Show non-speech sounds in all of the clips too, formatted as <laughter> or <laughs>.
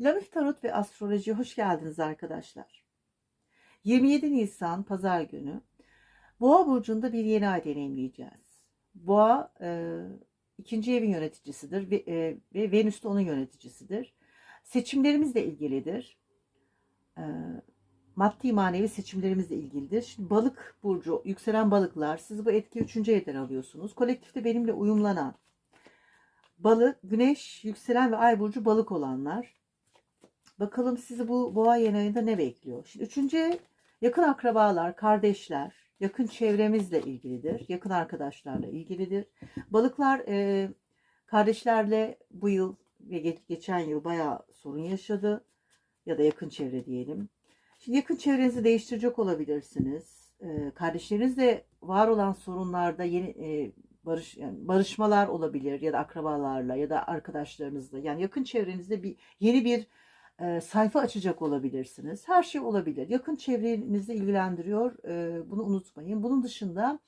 Lamif Tarot ve Astroloji hoş geldiniz arkadaşlar. 27 Nisan Pazar günü Boğa burcunda bir yeni ay deneyimleyeceğiz. Boğa e, ikinci evin yöneticisidir ve, e, ve Venüs de onun yöneticisidir. Seçimlerimizle ilgilidir. E, maddi manevi seçimlerimizle ilgilidir. Şimdi balık burcu, yükselen balıklar siz bu etki üçüncü evden alıyorsunuz. Kolektifte benimle uyumlanan balık, güneş, yükselen ve ay burcu balık olanlar Bakalım sizi bu boğa yeni ayında ne bekliyor? Şimdi üçüncü yakın akrabalar, kardeşler, yakın çevremizle ilgilidir. Yakın arkadaşlarla ilgilidir. Balıklar e, kardeşlerle bu yıl ve geç- geçen yıl bayağı sorun yaşadı. Ya da yakın çevre diyelim. Şimdi yakın çevrenizi değiştirecek olabilirsiniz. E, kardeşlerinizle var olan sorunlarda yeni e, barış yani barışmalar olabilir ya da akrabalarla ya da arkadaşlarınızla. Yani yakın çevrenizde bir yeni bir e, sayfa açacak olabilirsiniz. Her şey olabilir. Yakın çevrenizi ilgilendiriyor. E, bunu unutmayın. Bunun dışında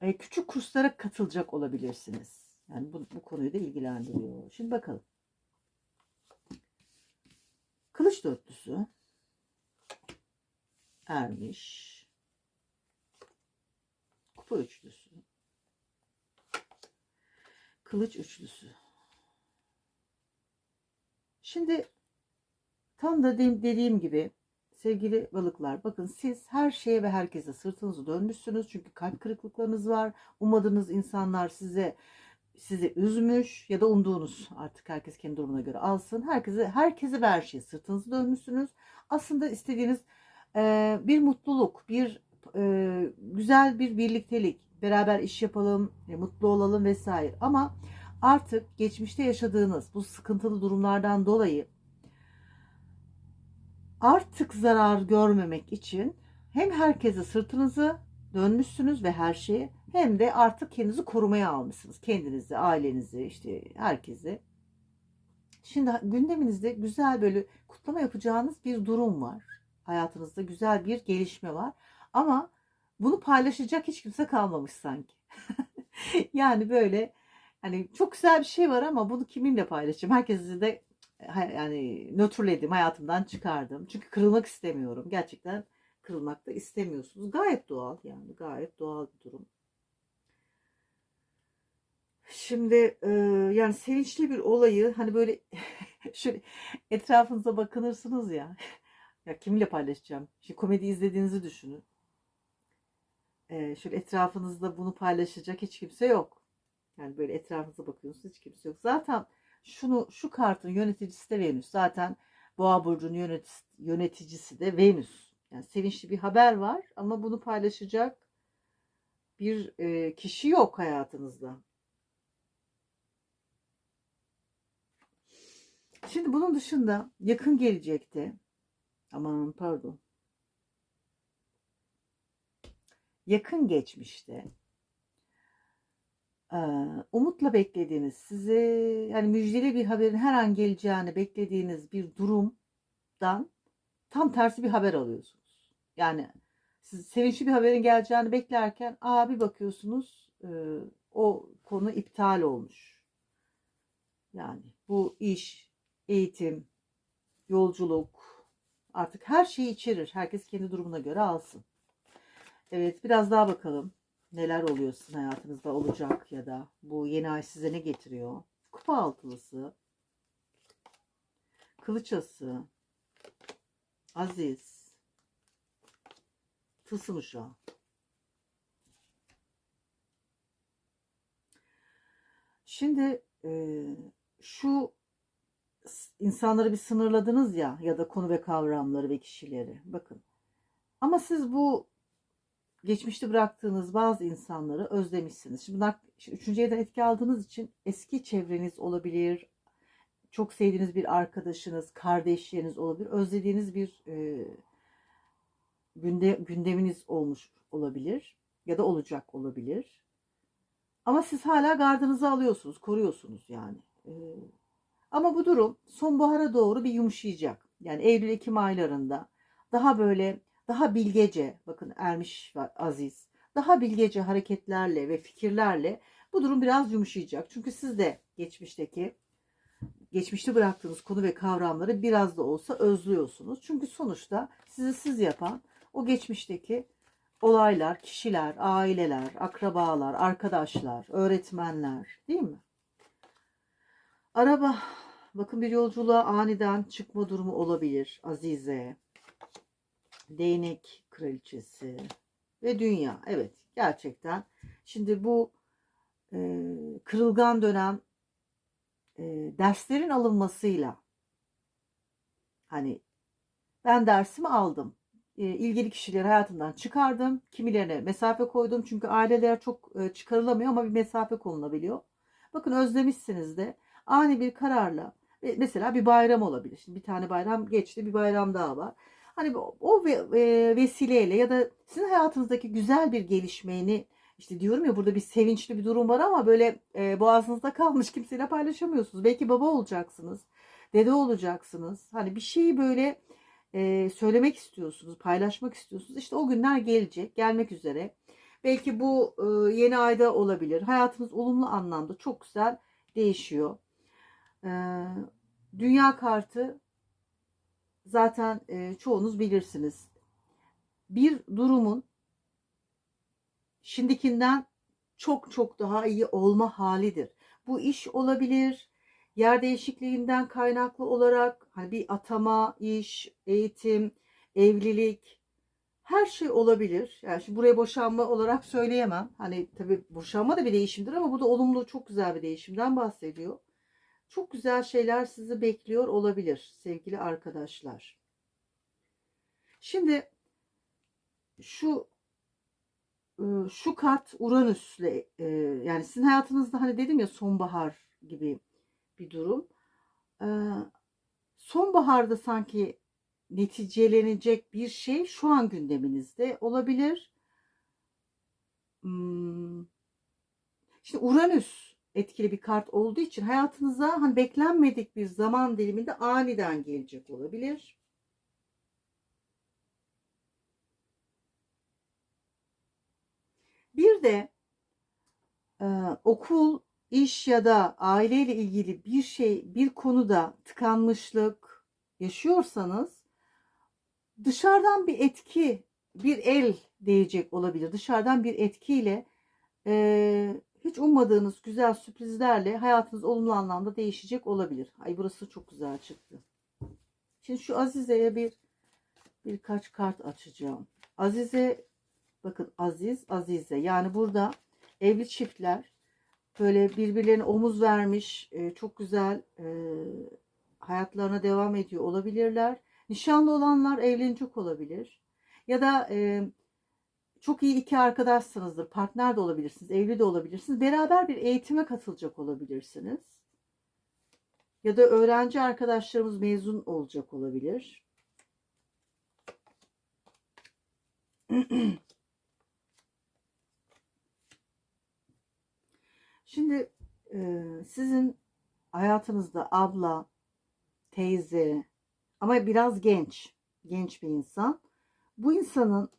e, küçük kurslara katılacak olabilirsiniz. Yani bu, bu konuyu da ilgilendiriyor. Şimdi bakalım. Kılıç dörtlüsü. Ermiş. Kupa üçlüsü. Kılıç üçlüsü. Şimdi Tam da de- dediğim gibi sevgili balıklar bakın siz her şeye ve herkese sırtınızı dönmüşsünüz. Çünkü kalp kırıklıklarınız var. Ummadığınız insanlar size sizi üzmüş ya da umduğunuz artık herkes kendi durumuna göre alsın. Herkese herkese ve her şeye sırtınızı dönmüşsünüz. Aslında istediğiniz e, bir mutluluk, bir e, güzel bir birliktelik, beraber iş yapalım, e, mutlu olalım vesaire. Ama artık geçmişte yaşadığınız bu sıkıntılı durumlardan dolayı artık zarar görmemek için hem herkese sırtınızı dönmüşsünüz ve her şeye hem de artık kendinizi korumaya almışsınız. Kendinizi, ailenizi, işte herkesi. Şimdi gündeminizde güzel böyle kutlama yapacağınız bir durum var. Hayatınızda güzel bir gelişme var. Ama bunu paylaşacak hiç kimse kalmamış sanki. <laughs> yani böyle hani çok güzel bir şey var ama bunu kiminle paylaşacağım? Herkesi de yani nötrledim, hayatımdan çıkardım. Çünkü kırılmak istemiyorum. Gerçekten kırılmak da istemiyorsunuz. Gayet doğal yani gayet doğal bir durum. Şimdi yani sevinçli bir olayı hani böyle <laughs> şöyle etrafınıza bakınırsınız ya. <laughs> Ya kiminle paylaşacağım? Şimdi komedi izlediğinizi düşünün. Şöyle etrafınızda bunu paylaşacak hiç kimse yok. Yani böyle etrafınıza bakıyorsunuz hiç kimse yok. Zaten şunu şu kartın yöneticisi de Venüs. Zaten Boğa burcunun yönet, yöneticisi de Venüs. Yani sevinçli bir haber var ama bunu paylaşacak bir e, kişi yok hayatınızda. Şimdi bunun dışında yakın gelecekte aman pardon yakın geçmişte umutla beklediğiniz, size yani müjdeli bir haberin her an geleceğini beklediğiniz bir durumdan tam tersi bir haber alıyorsunuz. Yani siz sevinçli bir haberin geleceğini beklerken aa bir bakıyorsunuz o konu iptal olmuş. Yani bu iş, eğitim, yolculuk artık her şeyi içerir. Herkes kendi durumuna göre alsın. Evet biraz daha bakalım neler oluyor hayatınızda olacak ya da bu yeni ay size ne getiriyor? Kupa altılısı, kılıçası, aziz, tılsım uşağı. Şimdi e, şu insanları bir sınırladınız ya ya da konu ve kavramları ve kişileri. Bakın. Ama siz bu geçmişte bıraktığınız bazı insanları özlemişsiniz. Şimdi bunlar şimdi üçüncü evden etki aldığınız için eski çevreniz olabilir, çok sevdiğiniz bir arkadaşınız, kardeşleriniz olabilir, özlediğiniz bir e, günde, gündeminiz olmuş olabilir ya da olacak olabilir. Ama siz hala gardınızı alıyorsunuz, koruyorsunuz yani. E, ama bu durum sonbahara doğru bir yumuşayacak. Yani Eylül-Ekim aylarında daha böyle daha bilgece, bakın Ermiş Aziz, daha bilgece hareketlerle ve fikirlerle bu durum biraz yumuşayacak. Çünkü siz de geçmişteki geçmişte bıraktığınız konu ve kavramları biraz da olsa özlüyorsunuz. Çünkü sonuçta sizi siz yapan o geçmişteki olaylar, kişiler, aileler, akrabalar, arkadaşlar, öğretmenler değil mi? Araba, bakın bir yolculuğa aniden çıkma durumu olabilir. Azize, değnek kraliçesi ve dünya. Evet, gerçekten. Şimdi bu e, kırılgan dönem e, derslerin alınmasıyla hani ben dersimi aldım. E, ilgili kişileri hayatımdan çıkardım. Kimilerine mesafe koydum. Çünkü aileler çok e, çıkarılamıyor ama bir mesafe konulabiliyor. Bakın özlemişsiniz de ani bir kararla e, mesela bir bayram olabilir. Şimdi bir tane bayram geçti, bir bayram daha var. Hani o- e, vesileyle ya da sizin hayatınızdaki güzel bir gelişmeyini işte diyorum ya burada bir sevinçli bir durum var ama böyle e, boğazınızda kalmış <laughs> kimseyle paylaşamıyorsunuz. Belki baba olacaksınız, dede olacaksınız. Hani bir şeyi böyle e, söylemek istiyorsunuz, paylaşmak istiyorsunuz. İşte o günler gelecek, gelmek üzere. Belki bu yeni ayda olabilir. Hayatınız olumlu anlamda çok güzel değişiyor. Dünya kartı zaten e, çoğunuz bilirsiniz. Bir durumun şimdikinden çok çok daha iyi olma halidir. Bu iş olabilir, yer değişikliğinden kaynaklı olarak hani bir atama, iş, eğitim, evlilik her şey olabilir. Yani şimdi buraya boşanma olarak söyleyemem. Hani tabii boşanma da bir değişimdir ama bu da olumlu çok güzel bir değişimden bahsediyor. Çok güzel şeyler sizi bekliyor olabilir sevgili arkadaşlar. Şimdi şu e, şu kart Uranüs'le e, yani sizin hayatınızda hani dedim ya sonbahar gibi bir durum. E, Sonbaharda sanki neticelenecek bir şey şu an gündeminizde olabilir. Hmm. Şimdi Uranüs etkili bir kart olduğu için hayatınıza hani beklenmedik bir zaman diliminde aniden gelecek olabilir. Bir de e, okul, iş ya da aileyle ilgili bir şey, bir konuda tıkanmışlık yaşıyorsanız dışarıdan bir etki, bir el değecek olabilir. Dışarıdan bir etkiyle e, hiç ummadığınız güzel sürprizlerle hayatınız olumlu anlamda değişecek olabilir. Ay burası çok güzel çıktı. Şimdi şu Azize'ye bir birkaç kart açacağım. Azize bakın Aziz, Azize. Yani burada evli çiftler böyle birbirlerine omuz vermiş, e, çok güzel e, hayatlarına devam ediyor olabilirler. Nişanlı olanlar evlenecek olabilir. Ya da e, çok iyi iki arkadaşsınızdır. Partner de olabilirsiniz, evli de olabilirsiniz. Beraber bir eğitime katılacak olabilirsiniz. Ya da öğrenci arkadaşlarımız mezun olacak olabilir. <clears throat> Şimdi e, sizin hayatınızda abla, teyze ama biraz genç, genç bir insan. Bu insanın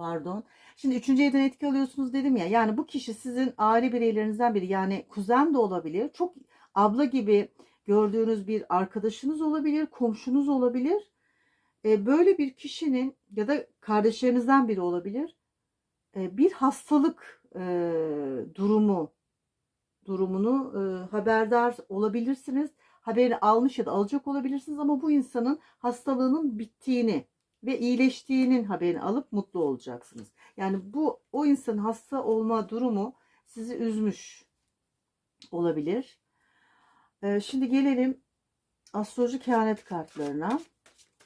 pardon. Şimdi üçüncü evden etki alıyorsunuz dedim ya. Yani bu kişi sizin aile bireylerinizden biri. Yani kuzen de olabilir. Çok abla gibi gördüğünüz bir arkadaşınız olabilir. Komşunuz olabilir. E, böyle bir kişinin ya da kardeşlerinizden biri olabilir. E, bir hastalık e, durumu durumunu e, haberdar olabilirsiniz. Haberini almış ya da alacak olabilirsiniz ama bu insanın hastalığının bittiğini ve iyileştiğinin haberini alıp mutlu olacaksınız. Yani bu o insanın hasta olma durumu sizi üzmüş olabilir. E, şimdi gelelim astroloji kehanet kartlarına.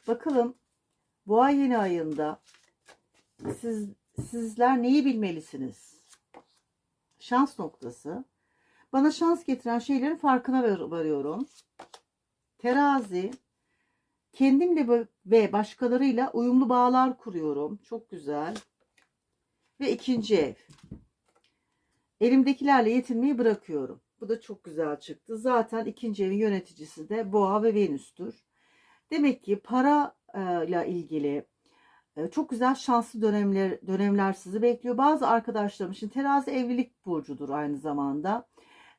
Bakalım ay yeni ayında siz sizler neyi bilmelisiniz? Şans noktası. Bana şans getiren şeylerin farkına var- varıyorum. Terazi. Kendimle ve- başkalarıyla uyumlu bağlar kuruyorum. Çok güzel. Ve ikinci ev. Elimdekilerle yetinmeyi bırakıyorum. Bu da çok güzel çıktı. Zaten ikinci evin yöneticisi de Boğa ve Venüs'tür. Demek ki para ile ilgili e, çok güzel şanslı dönemler dönemler sizi bekliyor. Bazı arkadaşlarım için terazi evlilik burcudur aynı zamanda.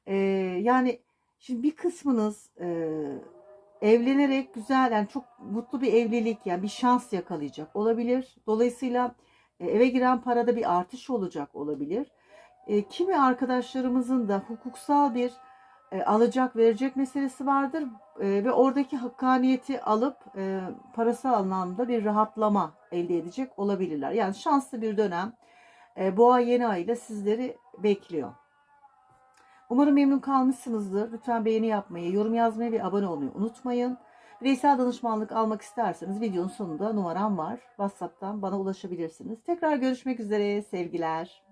Ee, yani şimdi bir kısmınız e, evlenerek güzel yani çok mutlu bir evlilik yani bir şans yakalayacak olabilir. Dolayısıyla e, eve giren parada bir artış olacak olabilir. E, kimi arkadaşlarımızın da hukuksal bir e, alacak verecek meselesi vardır ve oradaki hakkaniyeti alıp parasal anlamda bir rahatlama elde edecek olabilirler. Yani şanslı bir dönem e, boğa yeni ayıyla sizleri bekliyor. Umarım memnun kalmışsınızdır. Lütfen beğeni yapmayı, yorum yazmayı ve abone olmayı unutmayın. Bireysel danışmanlık almak isterseniz videonun sonunda numaram var. WhatsApp'tan bana ulaşabilirsiniz. Tekrar görüşmek üzere. Sevgiler.